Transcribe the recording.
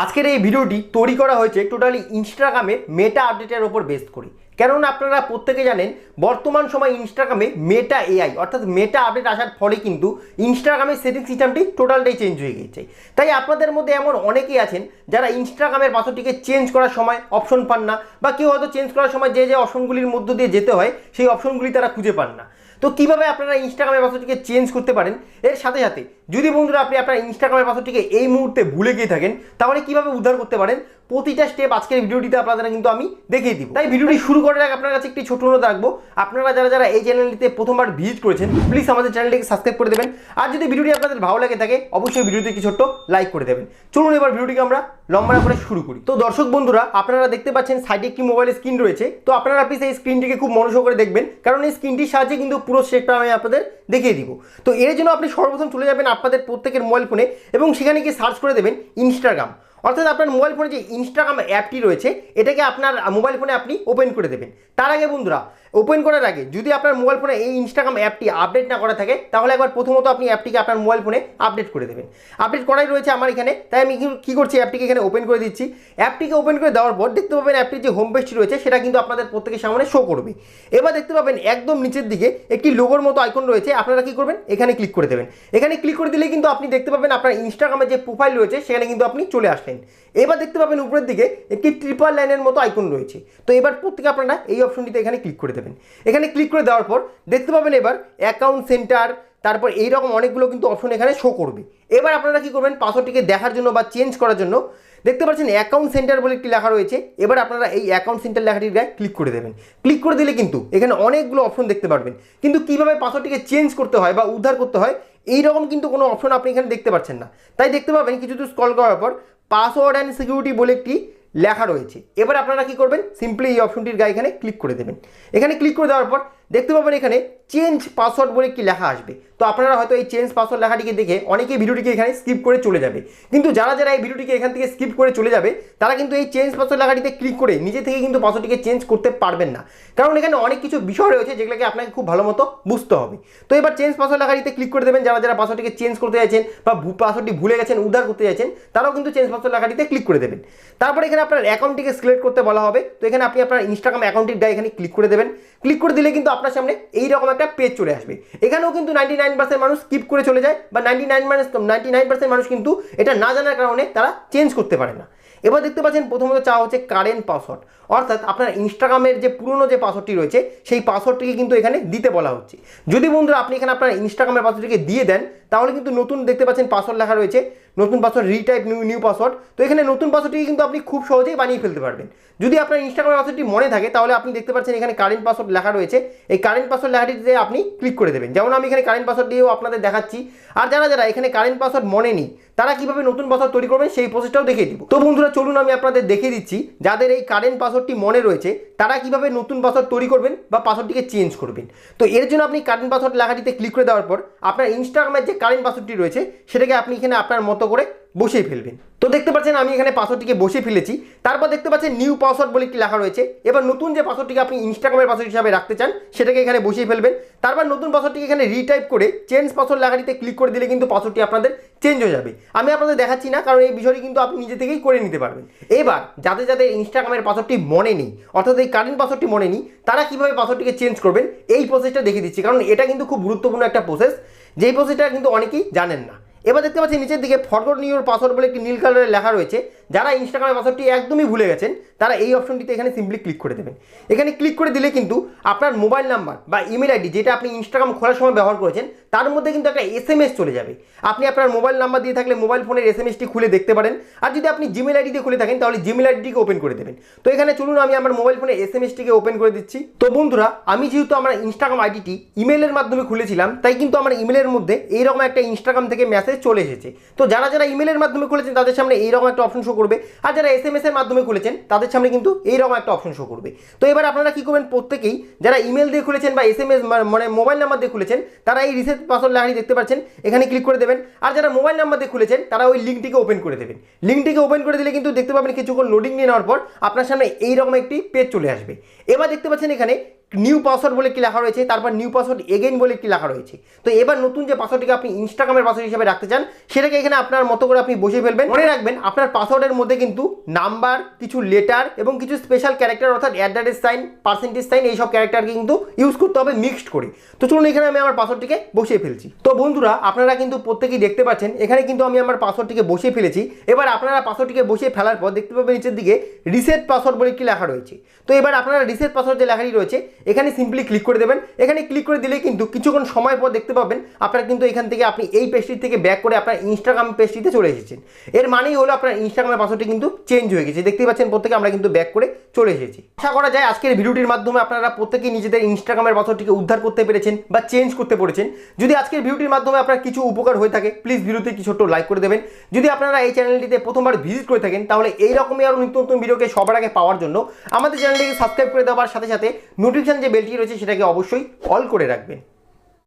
আজকের এই ভিডিওটি তৈরি করা হয়েছে টোটালি ইনস্টাগ্রামের মেটা আপডেটের ওপর বেস করে কেননা আপনারা প্রত্যেকে জানেন, বর্তমান সময় ইনস্টাগ্রামে মেটা এআই অর্থাৎ মেটা আপডেট আসার ফলে কিন্তু ইনস্টাগ্রামের সেটিং সিস্টেমটি টোটালটাই চেঞ্জ হয়ে গেছে। তাই আপনাদের মধ্যে এমন অনেকেই আছেন যারা ইনস্টাগ্রামের পাসওয়ার্ডটিকে চেঞ্জ করার সময় অপশন পান না, বা কেউ হয়তো চেঞ্জ করার সময় যে যে অপশনগুলির মধ্য দিয়ে যেতে হয়, সেই অপশনগুলি তারা খুঁজে পান না। তো কীভাবে আপনারা ইনস্টাগ্রামের পাসওয়ার্ডটিকে চেঞ্জ করতে পারেন? এর সাথে সাথে যদি বন্ধুরা আপনি আপনার ইনস্টাগ্রামের পাসওয়ার্ডটিকে এই মুহূর্তে ভুলে গিয়ে থাকেন, তাহলে কীভাবে উদ্ধার করতে পারেন? প্রতিটা স্টেপ আজকের ভিডিওটিতে আপনাদের কিন্তু আমি দেখিয়ে দিব। তাই ভিডিওটি শুরু করার আগে আপনার কাছে একটি ছোট অনুরোধ রাখব। আপনারা যারা যারা এই চ্যানেলটিতে প্রথমবার ভিজিট করেছেন প্লিজ আমাদের চ্যানেলটিকে সাবস্ক্রাইব করে দেবেন। আর যদি ভিডিওটি আপনাদের ভালো লাগে থাকে, অবশ্যই ভিডিওতে একটি ছোট্ট লাইক করে দেবেন। চলুন এবার ভিডিওটিকে আমরা লম্বা করে শুরু করি। তো দর্শক বন্ধুরা, আপনারা দেখতে পাচ্ছেন সাইডে একটি মোবাইলের স্ক্রিন রয়েছে। তো আপনারা প্লিজ এই স্ক্রিনটিকে খুব মনোযোগ করে দেখবেন। কারণ এই স্ক্রিনটির সাহায্যে কিন্তু পুরো সেটটা আমি আপনাদের দেখিয়ে দিব। তো এর জন্য আপনি সর্বপ্রথম চলে যাবেন আপনাদের প্রত্যেকের মোবাইল ফোনে এবং সেখানে গিয়ে সার্চ করে দেবেন ইনস্টাগ্রাম অর্থাৎ আপনার মোবাইল ফোনে যে ইনস্টাগ্রাম অ্যাপটি রয়েছে, এটাকে আপনার মোবাইল ফোনে আপনি ওপেন করে দেবেন। তার আগে বন্ধুরা ওপেন করার আগে যদি আপনার মোবাইল ফোনে এই ইনস্টাগ্রাম অ্যাপটি আপডেট না করা থাকে, তাহলে একবার প্রথমত আপনি অ্যাপটিকে আপনার মোবাইল ফোনে আপডেট করে দেবেন। আপডেট করাই রয়েছে আমার এখানে, তাই আমি কি- করছি? অ্যাপটিকে এখানে ওপেন করে দিচ্ছি। অ্যাপটিকে ওপেন করে দেওয়ার পর দেখতে পাবেন অ্যাপটির যে হোম পেজটি রয়েছে, সেটা কিন্তু আপনাদের প্রত্যেকের সামনে শো করবে। এবার দেখতে পাবেন একদম নিচের দিকে একটি লোগোর মতো আইকন রয়েছে, আপনারা কি করবেন? এখানে ক্লিক করে দেবেন। এখানে ক্লিক করে দিলে কিন্তু আপনি দেখতে পাবেন আপনার ইনস্টাগ্রামের যে প্রোফাইল রয়েছে, সেখানে কিন্তু আপনি চলে আসলেন। এবার দেখতে পাবেন উপরের দিকে একটি ট্রিপল লাইনের মতো আইকন রয়েছে। তো এবার প্রত্যেকে আপনারা এই অপশনটিতে এখানে ক্লিক করে দেবেন। এখানে ক্লিক করে দেওয়ার পর দেখতে পাবেন এবার অ্যাকাউন্ট সেন্টার তারপর এইরকম অনেকগুলো কিন্তু অপশন এখানে শো করবে। এবার আপনারা কি করবেন? পাসওয়ার্ডটিকে দেখার জন্য বা চেঞ্জ করার জন্য দেখতে পাচ্ছেন অ্যাকাউন্ট সেন্টার বলে একটি লেখা রয়েছে। এবার আপনারা এই অ্যাকাউন্ট সেন্টার লেখাটির গায়ে ক্লিক করে দেবেন। ক্লিক করে দিলে কিন্তু এখানে অনেকগুলো অপশন দেখতে পারবেন। কিন্তু কীভাবে পাসওয়ার্ডটিকে চেঞ্জ করতে হয় বা উদ্ধার করতে হয় এই রকম কিন্তু কোনো অপশন আপনি এখানে দেখতে পাচ্ছেন না। তাই দেখতে পাবেন, কিছু দূর স্ক্রল করার পর পাসওয়ার্ড অ্যান্ড সিকিউরিটি বলে একটি লেখা রয়েছে। এবার আপনারা কি করবেন? সিম্পলি এই অপশনটির গায়ে এখানে ক্লিক করে দেবেন। এখানে ক্লিক করে দেওয়ার পর দেখতে পাবেন এখানে চেঞ্জ পাসওয়ার্ড বলে একটি লেখা আসবে। তো আপনারা হয়তো এই চেঞ্জ পাসওয়ার্ড লেখাটিকে দেখে অনেকেই ভিডিওটিকে এখানে স্কিপ করে চলে যাবে। কিন্তু যারা যারা এই ভিডিওটিকে এখান থেকে স্কিপ করে চলে যাবে, তারা কিন্তু এই চেঞ্জ পাসওয়ার্ড লেখাটিতে ক্লিক করে নিজে থেকে কিন্তু পাসওয়ার্ডটিকে চেঞ্জ করতে পারবেন না। কারণ এখানে অনেক কিছু বিষয় রয়েছে যেগুলোকে আপনাকে খুব ভালো মতো বুঝতে হবে। তো এবার চেঞ্জ পাসওয়ার্ড লেখাটিতে ক্লিক করে দেবেন যারা যারা পাসওয়ার্ডটিকে চেঞ্জ করতে চাইছেন বা পাসওয়ার্ডটি ভুলে গেছেন, উদ্ধার করতে চাইছেন তারাও কিন্তু চেঞ্জ পাসওয়ার্ড লেখাটিতে ক্লিক করে দেবেন। তারপরে এখানে আপনার অ্যাকাউন্টটিকে সিলেক্ট করতে বলা হবে। তো এখানে আপনি আপনার ইনস্টাগ্রাম অ্যাকাউন্টের গায়ে এখানে ক্লিক করে দেবেন। ক্লিক করে দিলে কিন্তু আপনার সামনে এইরকম একটা পেজ চলে আসবে। এখানেও কিন্তু নাইনটি নাইন পার্সেন্ট মানুষ স্কিপ করে চলে যায় বা নাইনটি নাইন মানুষ নাইনটি নাইন পার্সেন্ট মানুষ কিন্তু এটা না জানার কারণে তারা চেঞ্জ করতে পারে না। এবার দেখতে পাচ্ছেন প্রথমত চাওয়া হচ্ছে কারেন্ট পাসওয়ার্ড অর্থাৎ আপনার ইনস্টাগ্রামের যে পুরনো যে পাসওয়ার্ডটি রয়েছে, সেই পাসওয়ার্ডটিকে কিন্তু এখানে দিতে বলা হচ্ছে। যদি বন্ধুরা আপনি এখানে আপনার ইনস্টাগ্রামের পাসওয়ার্ডটিকে দিয়ে দেন তাহলে কিন্তু নতুন দেখতে পাচ্ছেন পাসওয়ার্ড লেখা রয়েছে, নতুন password retype new new password তো এখানে নতুন পাসওয়ার্ডটিকে কিন্তু আপনি খুব সহজেই বানিয়ে ফেলতে পারবেন। যদি আপনার ইনস্টাগ্রাম পাসওয়ার্ডটি মনে থাকে, তাহলে আপনি দেখতে পাচ্ছেন এখানে কারেন্ট পাসওয়ার্ড লেখা রয়েছে। এই কারেন্ট পাসওয়ার্ড লেখাটিতে আপনি ক্লিক করে দেবেন। যেমন আমি এখানে কারেন্ট পাসওয়ার্ড দিয়েও আপনাদের দেখাচ্ছি। আর যারা যারা এখানে কারেন্ট পাসওয়ার্ড মনে নেই তারা কীভাবে নতুন পাসওয়ার্ড তৈরি করবেন সেই প্রসেসটাও দেখিয়ে দিব। তো বন্ধুরা, চলুন আমি আপনাদের দেখিয়ে দিচ্ছি। যাদের এই কারেন্ট পাসওয়ার্ডটি মনে রয়েছে তারা কীভাবে নতুন পাসওয়ার্ড তৈরি করবেন বা পাসওয়ার্ডটিকে চেঞ্জ করবেন? তো এর জন্য আপনি কারেন্ট পাসওয়ার্ড লেখাটিতে ক্লিক করে দেওয়ার পর আপনার ইনস্টাগ্রামের যে কারেন্ট পাসওয়ার্ডটি রয়েছে, সেটাকে আপনি এখানে আপনার মতো করে বসিয়ে ফেলবেন। তো দেখতে পাচ্ছেন আমি এখানে পাসওয়ার্ডটিকে বসিয়ে ফেলেছি। তারপর দেখতে পাচ্ছেন নিউ পাসওয়ার্ড বলে একটি লেখা রয়েছে। এবার নতুন যে পাসওয়ার্ডটিকে আপনি ইনস্টাগ্রামের পাসওয়ার্ড হিসাবে রাখতে চান, সেটাকে এখানে বসিয়ে ফেলবেন। তারপর নতুন পাসওয়ার্ডটিকে এখানে রিটাইপ করে চেঞ্জ পাসওয়ার্ড লেখাটিতে ক্লিক করে দিলে কিন্তু পাসওয়ার্ডটি আপনাদের চেঞ্জ হয়ে যাবে। আমি আপনাদের দেখাচ্ছি না, কারণ এই বিষয়টি কিন্তু আপনি নিজে থেকেই করে নিতে পারবেন। এবার, যাদের যাদের ইনস্টাগ্রামের পাসওয়ার্ডটি মনে নেই, অর্থাৎ এই কারেন্ট পাসওয়ার্ডটি মনে নেই, তারা কীভাবে পাসওয়ার্ডটিকে চেঞ্জ করবেন, এই প্রসেসটা দেখে দিচ্ছি। কারণ এটা কিন্তু খুব গুরুত্বপূর্ণ একটা প্রসেস যেই প্রসেসটা কিন্তু অনেকেই জানেন না। এবার দেখতে পাচ্ছি নিচের দিকে ফরগট নিউর পাসওয়ার্ড বলে একটি নীল কালারের লেখা রয়েছে। যারা ইনস্টাগ্রামের পাসওয়ার্ডটি একদমই ভুলে গেছেন, তারা এই অপশনটিতে এখানে সিম্পলি ক্লিক করে দেবেন। এখানে ক্লিক করে দিলে কিন্তু আপনার মোবাইল নাম্বার বা ইমেল আইডি যেটা আপনি ইনস্টাগ্রাম খোলার সময় ব্যবহার করেছেন, তার মধ্যে কিন্তু একটা এস চলে যাবে। আপনি আপনার মোবাইল নাম্বার দিয়ে থাকলে মোবাইল ফোনের এস এম এসটি খুলে দেখতে পারেন। আর যদি আপনি জিমেল আইডি দিয়ে খুলে থাকেন, তাহলে জিমেল আইডিটিকে ওপেন করে দেবেন। তো এখানে চলুন, আমি আমার মোবাইল ফোনে এস এম এসটিকে ওপেন করে দিচ্ছি। তো বন্ধুরা, আমি যেহেতু আমার ইনস্টাগ্রাম আইডিটি ইমেলের মাধ্যমে খুলেছিলাম, তাই কিন্তু আমার ইমেলের মধ্যে এইরকম একটা ইনস্টাগ্রাম থেকে মেসেজ চলে এসেছে। তো যারা যারা ইমেলের মাধ্যমে খুলেছেন, তাদের সামনে এইরকম একটা অপশন শো করবে। আর যারা এস এম এর মাধ্যমে খুলেছেন, তাদের সামনে কিন্তু এইরকম একটা অপশন শো করবে। তো এবার আপনারা কি করবেন, প্রত্যেকেই যারা ইমেল দিয়ে খুলেছেন বা এস এম এস মানে মোবাইল নাম্বার দিয়ে খুলেছেন, তারা এই রিসেট পাসওয়ার্ড লেখাটি দেখতে পাচ্ছেন, এখানে ক্লিক করে দেবেন। আর যারা মোবাইল নাম্বার দিয়ে খুলেছেন, তারা ওই লিঙ্কটিকে ওপেন করে দেবেন। লিঙ্কটিকে ওপেন করে দিলে কিন্তু দেখতে পাবেন কিছুক্ষণ লোডিং নিয়ে নেওয়ার পর আপনার সামনে এইরকম একটি পেজ চলে আসবে। এবার দেখতে পাচ্ছেন এখানে নিউ পাসওয়ার্ড বলে কি লেখা রয়েছে, তারপর নিউ পাসওয়ার্ড এগেইন বলে কি লেখা রয়েছে। তো এবার নতুন যে পাসওয়ার্ডটিকে আপনি ইনস্টাগ্রামের পাসওয়ার্ড হিসেবে রাখতে চান, সেটাকে এখানে আপনার মতো করে আপনি বসে ফেলবেন। মনে রাখবেন, আপনার পাসওয়ার্ডের মধ্যে কিন্তু নাম্বার কিছু লেটার এবং কিছু স্পেশাল ক্যারেক্টার অর্থাৎ অ্যাড্রেস সাইন পার্সেন্টেজ সাইন এইসব ক্যারেক্টারকে কিন্তু ইউজ করতে হবে মিক্সড করে। তো চলুন এখানে আমি আমার পাসওয়ার্ডটিকে বসিয়ে ফেলছি। তো বন্ধুরা, আপনারা কিন্তু প্রত্যেকেই দেখতে পাচ্ছেন, এখানে কিন্তু আমি আমার পাসওয়ার্ডটিকে বসিয়ে ফেলেছি। এবার আপনারা পাসওয়ার্ডটিকে বসিয়ে ফেলার পর দেখতে পাবেন নিচের দিকে রিসেট পাসওয়ার্ড বলে কি লেখা রয়েছে। তো এবার আপনারা রিসেট পাসওয়ার্ড যে লেখাটি রয়েছে এখানে সিম্পলি ক্লিক করে দেবেন। এখানে ক্লিক করে দিলে কিন্তু কিছুক্ষণ সময় পর দেখতে পাবেন আপনারা কিন্তু এখান থেকে আপনি এই পেজটি থেকে ব্যাক করে আপনার ইনস্টাগ্রাম পেজটিতে চলে এসেছেন। এর মানেই হলো আপনার ইনস্টাগ্রামের পাসওয়ার্ডটি কিন্তু চেঞ্জ হয়ে গেছে। দেখতেই পাচ্ছেন প্রত্যেকে আমরা কিন্তু ব্যাক করে চলে এসেছি। আশা করা যায় আজকের ভিডিওটির মাধ্যমে আপনারা প্রত্যেকেই নিজেদের ইনস্টাগ্রামের পাসওয়ার্ডটিকে উদ্ধার করতে পেরেছেন বা চেঞ্জ করতে পেরেছেন যদি আজকের ভিডিওটির মাধ্যমে আপনার কিছু উপকার হয়ে থাকে প্লিজ ভিডিওতে কিছু ছোট্ট লাইক করে দেবেন। যদি আপনারা এই চ্যানেলটিতে প্রথমবার ভিজিট করে থাকেন, তাহলে এইরকমই আরও নিত্য নতুন ভিডিওকে সবার আগে পাওয়ার জন্য আমাদের চ্যানেলটিকে সাবস্ক্রাইব করে দেওয়ার সাথে সাথে নোটিফিকেশন যে বেলটি রয়েছে সেটাকে অবশ্যই অল করে রাখবেন।